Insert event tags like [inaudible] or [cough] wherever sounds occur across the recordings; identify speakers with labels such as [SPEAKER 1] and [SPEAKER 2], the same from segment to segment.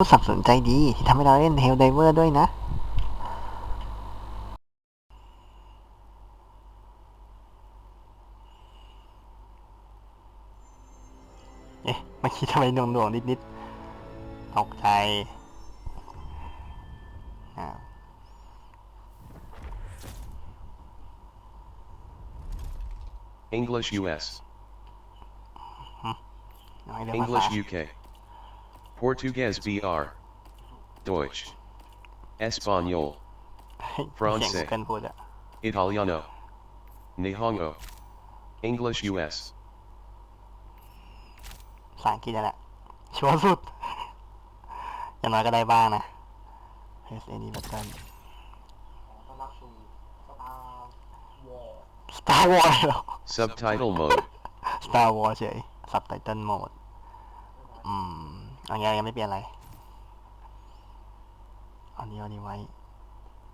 [SPEAKER 1] ผู้สนับสนุนใจดีที่ทำให้เราเล่น Helldiver ด้วยนะเอ๊ะเมื่อกี้ทำไมหน่วงๆนิดๆตกใจอ่า
[SPEAKER 2] English US,
[SPEAKER 1] น้อยเรื่องภา
[SPEAKER 2] English
[SPEAKER 1] ษา
[SPEAKER 2] UK, Portuguese BR, Deutsch, Espanol,
[SPEAKER 1] เฮ้ย
[SPEAKER 2] France
[SPEAKER 1] เสียง Google พูดอะ
[SPEAKER 2] Italiano, Nihongo, English US,
[SPEAKER 1] ภาษาอังกฤษนั่นแหละ ชัวร์สุด อย่างน้อยก็ได้บ้างนะ Press any button
[SPEAKER 3] ต้อนรับสู่สตาร์วอร์
[SPEAKER 1] Star Wars เหรอ
[SPEAKER 2] Subtitle mode,
[SPEAKER 1] Star Wars เฉย Subtitle Mode อืม อันนี้ยังไม่เปลี่ยนอะไรอันนี้อันนี้ไว้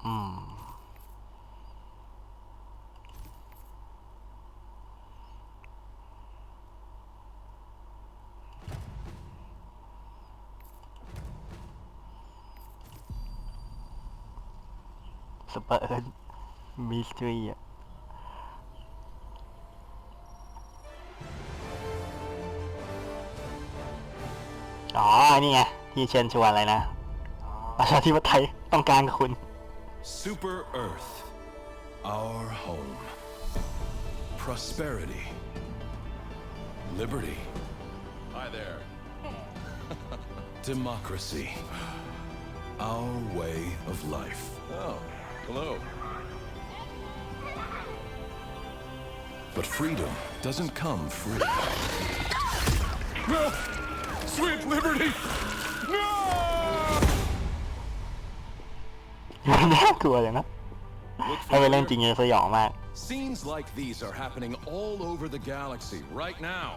[SPEAKER 1] อืมซุปเปอร์เอิร์ธมิสทรีอะ นี่ไงที่เชิญชวนอะไรนะประชาธิปไตยต้องการคุณ
[SPEAKER 4] Super Earth, our home. Prosperity. Liberty. Hi there. Democracy. Our way of life. Oh, hello. But freedom doesn't come free. No! Sweet liberty! No!
[SPEAKER 1] น่ากลัวอย่างนะ
[SPEAKER 4] Look
[SPEAKER 1] ถ้าเป็นเรื่องจริงจะสยองมาก
[SPEAKER 4] Scenes like these are happening all over the galaxy right now.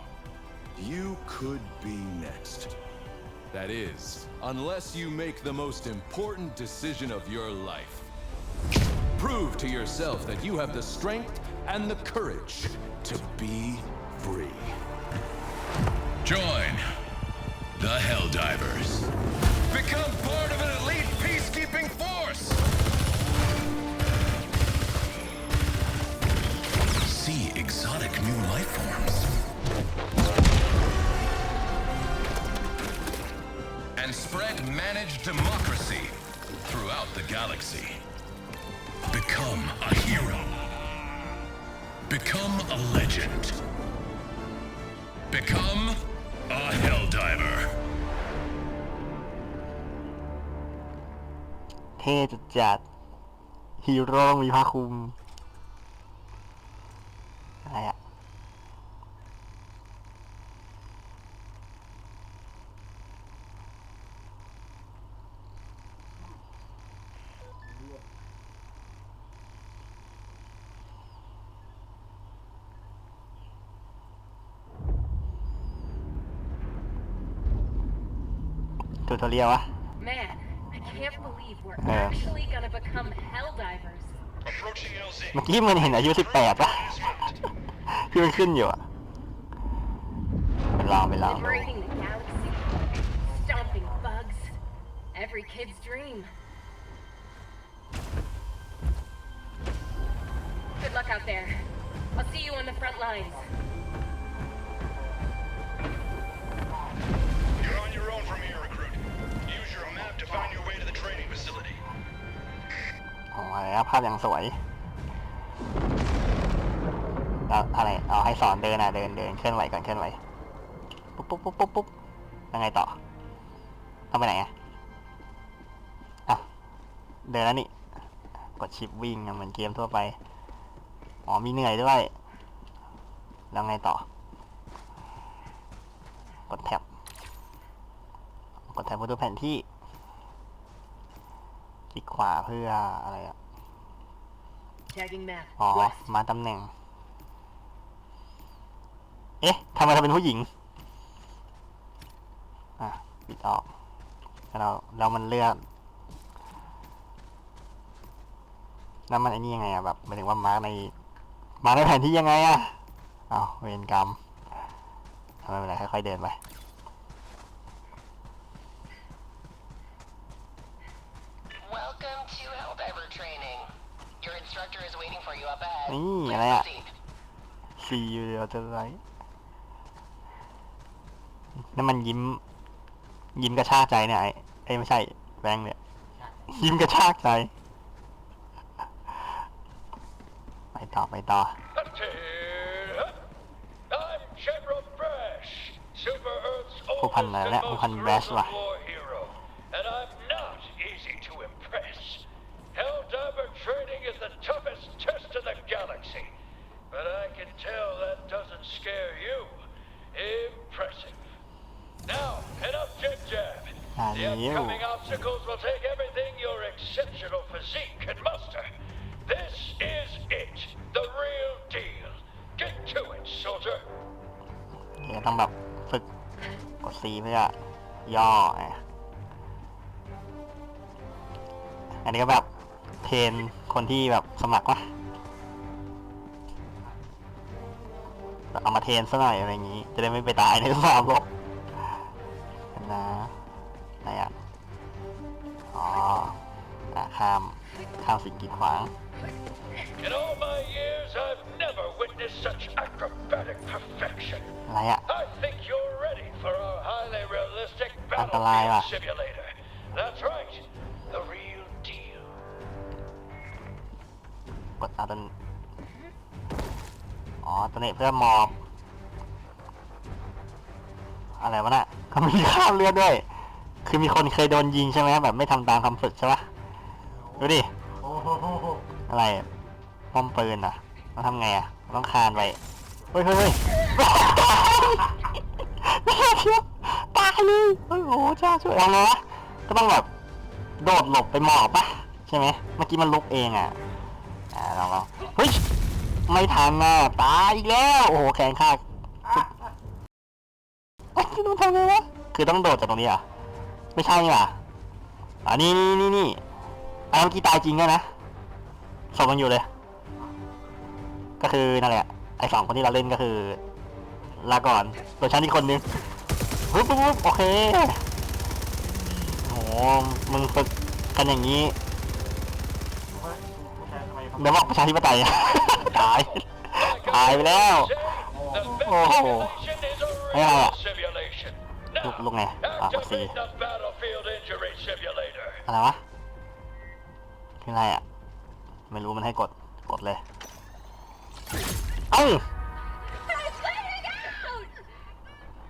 [SPEAKER 4] You could be next. That is, unless you make the most important decision of your life. Prove to yourself that you have the strength and the courage to be free.
[SPEAKER 5] Join the Helldivers. Become part of an elite peacekeeping force. See exotic new life forms. And spread managed democracy throughout the galaxy. Become a hero. Become a legend. Become a Helldiver.
[SPEAKER 1] เท่จัดจัดฮีโร่มีผ้าคลุมอะไรอะ ทูทอเรียลวะ
[SPEAKER 6] Man, I can't believe we're
[SPEAKER 1] Yeah.
[SPEAKER 6] actually gonna become Helldivers.
[SPEAKER 5] Approaching LZ.
[SPEAKER 1] เมื่อกี้มันเห็นอายุสิบแปดป่ะที่มันขึ้นอยู่อะไปลองไปลองดู
[SPEAKER 6] Liberating the galaxy. Stomping bugs. Every kid's dream. Good luck out there. I'll see you on the front lines.
[SPEAKER 1] โอ้ยภาพอย่างสวยแล้วอะไรเอาให้สอนเดินอะเดินเดินเคลื่อนไหวก่อนเคลื่อนไหวปุ๊บปุ๊บปุ๊บปุ๊บปุ๊บยังไงต่อต้องไปไหนอะอะเดินแล้วนี่กดชิปวิ่งอะเหมือนเกมทั่วไปอ๋อมีเหนื่อยด้วยแล้วไงต่อกดแท็บกดแท็บเพื่อดูแผนที่คลิกขวาเพื่ออะไรอะ อ๋อ
[SPEAKER 6] West.
[SPEAKER 1] มาตำแหน่ง เอ๊ะทำไมเราเป็นผู้หญิง อะ ปิดออกแล้วเราแล้วมันเลือก แล้วมันไอ้นี่ยังไงอะแบบหมายถึงว่ามาร์กใน มาร์กในแผนที่ยังไงอะอ้าวเวรกรรมทำไมเป็นไรค่อยๆเดินไป
[SPEAKER 7] Welcome to Helldiver training. Your instructor is waiting for you up ahead.
[SPEAKER 1] นี่
[SPEAKER 7] Please
[SPEAKER 1] อะไรอะ
[SPEAKER 7] proceed.
[SPEAKER 1] ซีเรียลจะไรนั่นมันยิ้ม ยิ้มกระชากใจเนี่ยไอ้ไอ้ยไม่ใช่แบงค์เนี่ย ยิ้มกระชากใจ ไปต่อไปต่อ
[SPEAKER 5] I'm General Brash, Silver Earth's
[SPEAKER 1] ผู้พัน
[SPEAKER 5] oldest
[SPEAKER 1] อะไร
[SPEAKER 5] and
[SPEAKER 1] เนี่ยผู้พัน
[SPEAKER 5] most
[SPEAKER 1] Brash ว่ะ
[SPEAKER 5] ruthless
[SPEAKER 1] ย่อไงอันนี้ก็แบบเทรนคนที่แบบสมัครวะแบบเอามาเทรนซะหน่อยอะไรอย่างนี้ จะได้ไม่ไปตายในสนามรบนะอะไรอะอ๋ออะข้ามข้ามสิ่งกีดขวาง
[SPEAKER 5] In all my years, I've never witnessed such acrobatic perfection.
[SPEAKER 1] อะไรอะ อันตรายว่ะ
[SPEAKER 5] battlefield simulator. That's right, the real deal.
[SPEAKER 1] กดอาตันอ๋อตัวนี้เพื่อมอบ อะไรวะน่ะเขามีข้ามเลือดด้วย คือมีคนเคยโดนยิงใช่ไหมแบบไม่ทำตามคำฝึกใช่ปะดูดิ
[SPEAKER 3] โอ้โห
[SPEAKER 1] อะไรป้อมปืนอะต้องทำไงอะ ต้องคานไป เฮ้ยเฮ้ยเฮ้ยตาย เลยโอ้โหจ้าช่วยเอาไงวะก็ต้องแบบโดดหลบไปหมอบปะใช่ไหมเมื่อกี้มันลุกเองอะอ่าลองลองเฮ้ยไม่ทันน่ะตายอีกแล้วโอ้โหแขนขาดเอ้ยต้องทำไงวะคือต้องโดดจากตรงนี้เหรอะไม่ใช่นี่หว่าอ่านี่นี่นี่นี่อันเมื่อกี้ตายจริงด้วยนะศพมันอยู่เลย ก็คือนั่นแหละไอสองคนที่เราเล่นก็คือลาก่อนตัวฉันอีกคนนึง ปุ๊บปุ๊บปุ๊บโอเคโอ้โหมึงฝึกกันอย่างนี้เดี๋ยวบอกประชาธิปไตยตายตายไปแล้ว
[SPEAKER 5] The
[SPEAKER 1] Oh.
[SPEAKER 5] simulation is a
[SPEAKER 1] Yeah.
[SPEAKER 5] real simulation.
[SPEAKER 1] Look,
[SPEAKER 5] Now,
[SPEAKER 1] look nghe. À, bác sĩ.
[SPEAKER 5] activate the battlefield injury simulator.
[SPEAKER 1] อะไรวะคืออะไรอะ ไม่รู้มันให้กด กดเลย เอ้า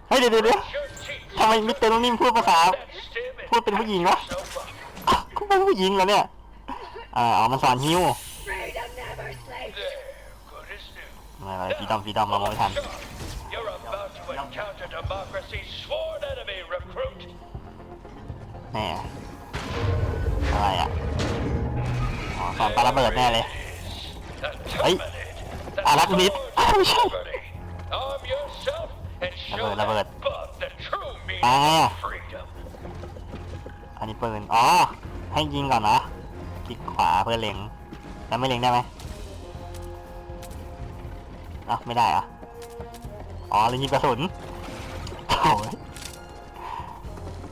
[SPEAKER 1] เฮ้ยเดี๋ยวเดี๋ยว ทำไมมิสเตอร์นิ่มพูดภาษา พูดเป็นผู้หญิงวะคุณเป็นผู้หญิงเหรอเนี่ยอ่าเอามันสอนฮิวไม่ไม่ฟีดอมฟีดอมเราไม่ทันแน่อะไรอะอ๋อสอนปาระเบิดแน่เลย
[SPEAKER 5] เฮ้ย
[SPEAKER 1] อารั
[SPEAKER 5] กมิ
[SPEAKER 1] ดระ
[SPEAKER 5] เบิดระ
[SPEAKER 1] เบิ
[SPEAKER 5] ด
[SPEAKER 1] vừa.
[SPEAKER 5] bug the true meaning
[SPEAKER 1] À.
[SPEAKER 5] of freedom.
[SPEAKER 1] อันนี้ปืน อ๋อ ให้ยิงก่อนนะคลิกขวาเพื่อเล็ง แล้วไม่เล็งได้ไหมเอ้าไม่ได้เหรอะอ๋อเล็งยิงกระสุนโถ่ย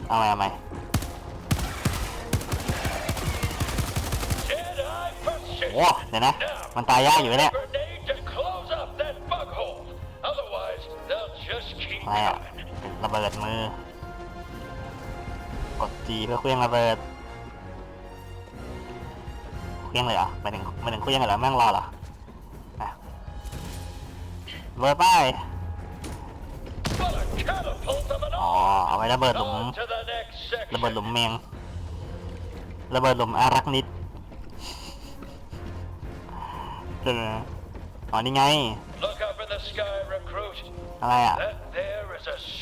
[SPEAKER 1] เอาใหม่เอาใหม่
[SPEAKER 5] Jedi precision.
[SPEAKER 1] โอ้เดี๋ยวนะ มันตายยากอยู่เนี่ย
[SPEAKER 5] Grenade to close up that bug hole. Otherwise, they'll just keep
[SPEAKER 1] อะไรอะ
[SPEAKER 5] coming.
[SPEAKER 1] เป็นระเบิดมือ กด G เพื่อเคลื่องระเบิดเคลื่องเลยเหรอหมายถึงหมายถึงเคลื่องเลยเหรอแม่งรอเหรอระเบิดไปอ๋อเอาไว้ระเบิดหลุมระเบิดหลุมแมงระเบิดหลุมอารักนิดเอออ๋อนี่ไงอะไรอะ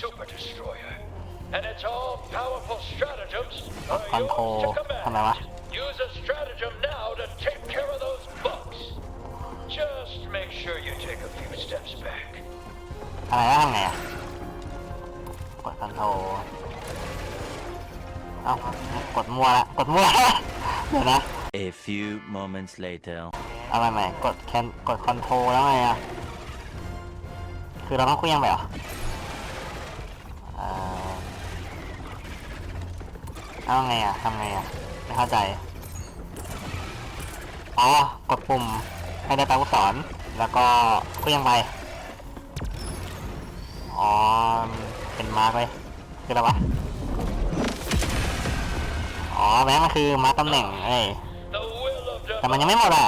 [SPEAKER 5] super destroyer. And its all powerful stratagems are yours
[SPEAKER 1] Control.
[SPEAKER 5] to
[SPEAKER 1] Thằng nào á?
[SPEAKER 5] command. Use a stratagem now to take care of those bugs. Just make sure you take a few steps back.
[SPEAKER 1] อะไรแล้วทำไงอ่ะ กดคอนโทรลเอ้ากดมั่วละกดมั่ว ละเดี๋ยวนะ
[SPEAKER 8] A few moments later.
[SPEAKER 1] เอาใหม่ๆกดแคนกดคอนโทรลแล้วไงอ่ะ คือเราต้องเคลื่องไปเหรอ เอาไงอะทำไงอะไม่เข้าใจ อ๋อ กดปุ่มให้ได้ตามลูกศรแล้วก็เคลื่องไป อ๋อ เป็นมาร์กเลยคืออะไรวะ อ๋อแม่งมันคือมาร์กตำแหน่งเอ้ย แต่มันยังไม่หมดอะ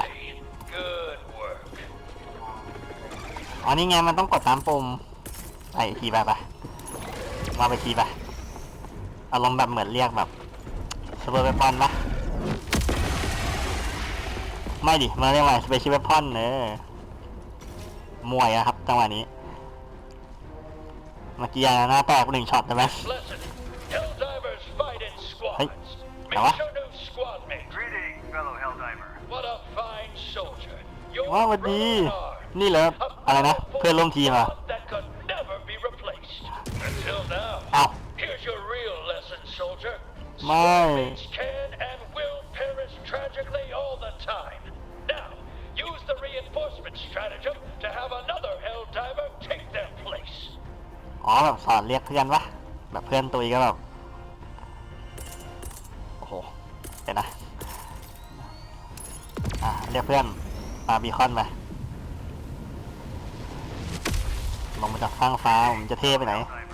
[SPEAKER 1] อ๋อนี่ไงมันต้องกดตามปุ่มไอ้ทีไปปะมาไปทีไปอารมณ์แบบเหมือนเรียกแบบ สเปอร์เวปอนปะไม่ดิมันเรียกว่าสเปเชียลเวปอนเนอมวยอะครับจังหวะนี้เมื่อกี้หน้าแตกหนึ่งช็อตใช่ไหม
[SPEAKER 5] Lesson. Helldivers fight in squads.
[SPEAKER 1] Hey,
[SPEAKER 5] Meet
[SPEAKER 1] Noah?
[SPEAKER 5] your new squad mate.
[SPEAKER 9] Greetings, fellow Helldiver.
[SPEAKER 5] What a fine soldier. You're
[SPEAKER 1] ว้าวสวัสดี
[SPEAKER 5] Ronar.
[SPEAKER 1] นี่เหรออะไรนะ เพื่อนร่วมทีมเหรอะ
[SPEAKER 5] That could never be replaced. Until now.
[SPEAKER 1] อ้าว
[SPEAKER 5] soldier.
[SPEAKER 1] My.
[SPEAKER 5] Squadmates can and will perish tragically all the time. Now, use the reinforcement stratagem to have another Helldiver take their place.
[SPEAKER 1] อ๋อแบบสอนเรียกเพื่อนปะแบบเพื่อนตุยก็แบบโอ้โหเดี๋ยวนะอะเรียกเพื่อนมาบีคอนมาลงมาจากข้างฟ้าผมจะเท่ไปไหน
[SPEAKER 5] Well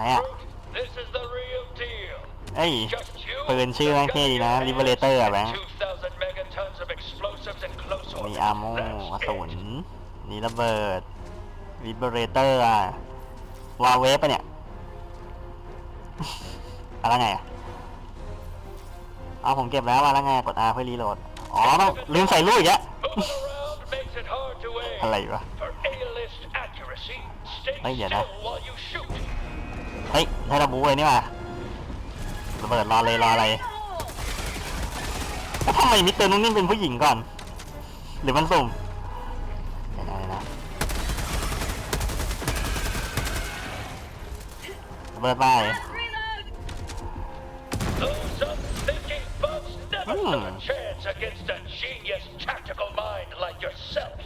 [SPEAKER 5] yourself up,
[SPEAKER 1] Nè.
[SPEAKER 5] recruit. This is the real deal.
[SPEAKER 1] เอ้ย
[SPEAKER 5] Just you
[SPEAKER 1] ปืนชื่อแม่งเท่ดีนะ
[SPEAKER 5] gun in your
[SPEAKER 1] Liberator
[SPEAKER 5] hands
[SPEAKER 1] อะแบง
[SPEAKER 5] and
[SPEAKER 1] ค์
[SPEAKER 5] 2,000 megatons of explosives in close
[SPEAKER 1] มี
[SPEAKER 5] order.
[SPEAKER 1] อาร์โม
[SPEAKER 5] That's
[SPEAKER 1] กระสุน
[SPEAKER 5] it.
[SPEAKER 1] มีระเบิดวิบเรเตอร์อะ วาเวฟปะเนี่ย อะไรไงอะเอาผมเก็บแล้วมาแล้วไงกด R เพื่อรีโหลด อ๋อต้องลืมใส่ลูกอีกแล้ว
[SPEAKER 5] Moving around makes it hard to
[SPEAKER 1] อะไร
[SPEAKER 5] aim.
[SPEAKER 1] วะ
[SPEAKER 5] For A-list accuracy, stay
[SPEAKER 1] Ấy, vậy nè.
[SPEAKER 5] still while you shoot.
[SPEAKER 1] เฮ้ยให้ระบุเลยนี่มาระเบิดรอเลยรออะไรแล้วทำไมมิสเตอร์นุ่นนิ่มเป็นผู้หญิงก่อน หรือมันสุ่มเดี๋ยวนะเดี๋ยวนะระเบิดไป
[SPEAKER 6] Reload!
[SPEAKER 5] Those unthinking bugs never
[SPEAKER 1] Hmm.
[SPEAKER 5] stood a chance against a genius tactical mind like yourself.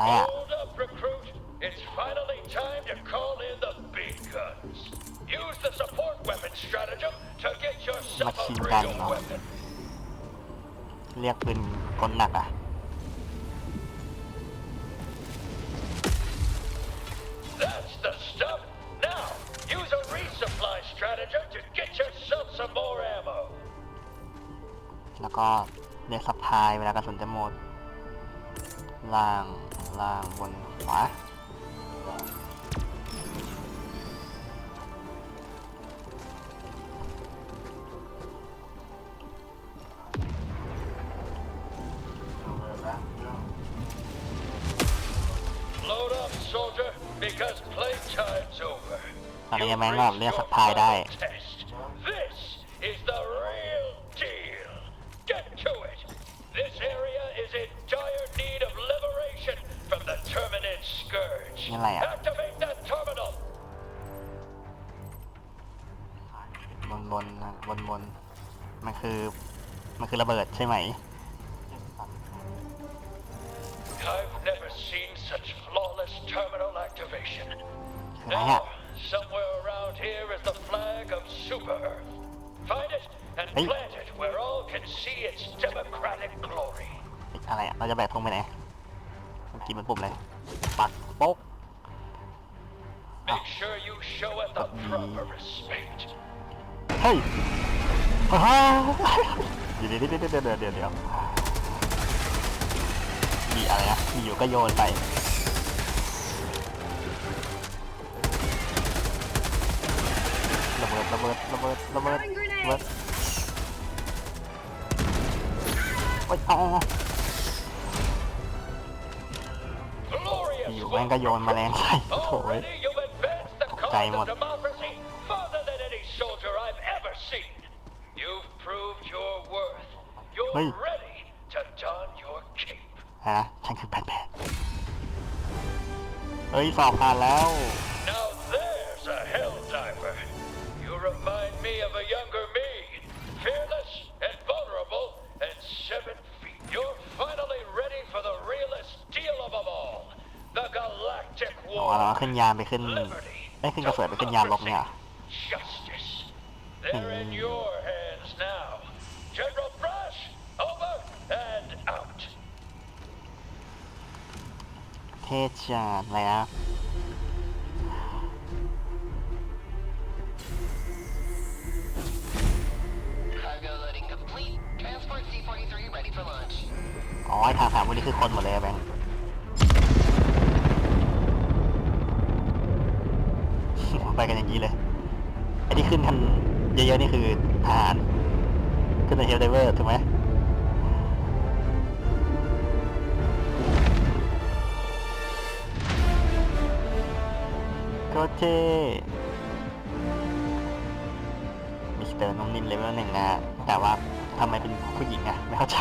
[SPEAKER 1] อะไรอ่ะ
[SPEAKER 5] Hold up, recruit. It's finally time to call in the big guns. Use the support weapon stratagem to get yourself a
[SPEAKER 1] Machine
[SPEAKER 5] real
[SPEAKER 1] gun, no?
[SPEAKER 5] weapon.
[SPEAKER 1] เรียกปืนกลหนักอ่ะ
[SPEAKER 5] That's the stuff. Now, use a resupply stratagem to get yourself some more ammo.
[SPEAKER 1] แล้วก็เรียกซัพพลายเวลากระสุนจะหมด ล่าง ล่างบนขวา
[SPEAKER 5] Load up, soldier, because playtime's over.
[SPEAKER 1] ตอนนี้
[SPEAKER 5] You've
[SPEAKER 1] แม่งแบบ
[SPEAKER 5] reached
[SPEAKER 1] เรียก
[SPEAKER 5] your
[SPEAKER 1] ซัพพลายได้ คือมันคือระเบิดใช่ไหม
[SPEAKER 5] I've never seen such flawless terminal activation.
[SPEAKER 1] คืออะไรอะ
[SPEAKER 5] Now, somewhere around here is the flag of Super Earth. Find it and
[SPEAKER 1] Hey.
[SPEAKER 5] plant it where all can see its democratic glory.
[SPEAKER 1] เฮ้ยอะไรอะเราจะแบกธงไปไหนเมื่อกี้มันปุ่มเลยปักโป๊ก
[SPEAKER 5] Make sure you show it the proper respect.
[SPEAKER 1] เฮ้ยเฮ้ยเดี๋ยวเดี๋ยวเดี๋ยวเดี๋ยวเดี๋ยวเดี๋ยวเดี๋ยวมีอะไรนะมีอยู่ก็โยนไประเบิดระเบิดระเบิดระเบิด
[SPEAKER 6] Throwing
[SPEAKER 1] ระเบิด
[SPEAKER 6] grenade!
[SPEAKER 1] โอ๊ยเอาเอาเอา
[SPEAKER 5] Glorious
[SPEAKER 1] อยู่
[SPEAKER 5] work,
[SPEAKER 1] แม่งก็โยนแมลง
[SPEAKER 5] recruit.
[SPEAKER 1] ใส่โถ่
[SPEAKER 5] Already you've advanced the
[SPEAKER 1] Tụi cay
[SPEAKER 5] cause เฮ้ย
[SPEAKER 1] ฮะฉันคือแพทแพทเฮ้ยสอบผ่านแล้ว
[SPEAKER 5] Now there's a hell diver. You remind me of a younger me, fearless and vulnerable and seven feet. You're finally ready for the realest deal of them all, the Galactic War.
[SPEAKER 1] อ๋อแล้วขึ้นยานไปขึ้นไม่ขึ้นกระสวยไปขึ้นยานลบเนี่ย
[SPEAKER 5] Justice. They're in your
[SPEAKER 7] loading complete. Transport C-43 ready for launch.
[SPEAKER 1] อ๋อไอ้ทางสามวันนี้คือคนหมดเลยอะแบงค์ไปกันอย่างนี้เลยไอ้ที่ขึ้นกันเยอะๆนี่คือทหารขึ้นในเฮลไดเวอร์ถูกไหม ก็เท่มิสเตอร์นุ่มนิ่มเลเวลหนึ่งนะฮะแต่ว่าทำไมเป็นผู้หญิงอะไม่เข้าใจ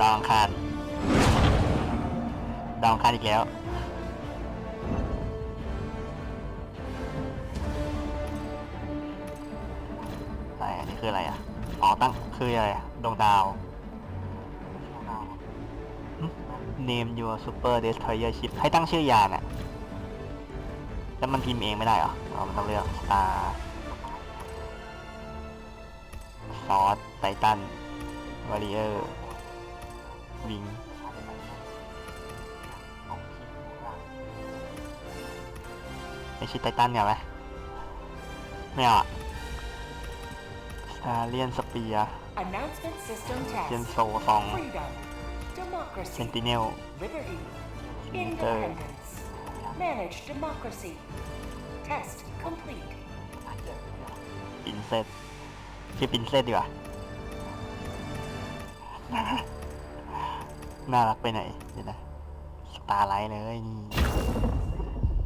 [SPEAKER 1] ดองคารดองคารอีกแล้ว ตั้งคืออะไรดวงดาว Name your super destroyer ship ให้ตั้งชื่อยานอะแล้วมันพิมพ์เองไม่ได้เหรออ๋อมันต้องเลือก star ซอสไททันวอริเออร์วิงไม่ใช่ไททันเนี่ยไหมไม่เอาอะ สตาเลียนสเปีย
[SPEAKER 9] Announcement system
[SPEAKER 1] เจน
[SPEAKER 9] test.
[SPEAKER 1] โซซอง
[SPEAKER 9] Freedom.
[SPEAKER 1] เซ
[SPEAKER 9] Democracy.
[SPEAKER 1] นติเนล
[SPEAKER 9] Liberty.
[SPEAKER 1] Inter.
[SPEAKER 9] Independence. Manage democracy. Test complete.
[SPEAKER 1] ปินเซตชื่อปินเซตดีกว่า น่ารักไปไหนอยเดี๋ยวนะ สตาร์ไลท์เลยนี่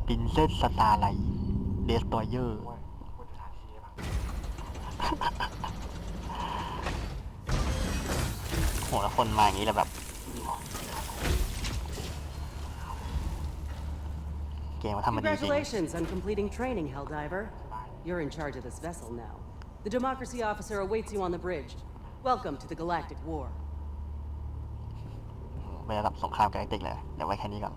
[SPEAKER 1] ปินเซตสตาร์ไลท์เดสตอยเยอร์ โหแล้วคนมาอย่างนี้แล้วแบบ เกมมาทำมาดีจริง
[SPEAKER 10] Congratulations on completing training, Helldiver. You're in charge of this vessel now. The Democracy officer awaits you on the bridge. Welcome to the Galactic War. [laughs]
[SPEAKER 1] ไประดับสงครามกาแล็กติกเลย เดี๋ยวไว้แค่นี้ก่อน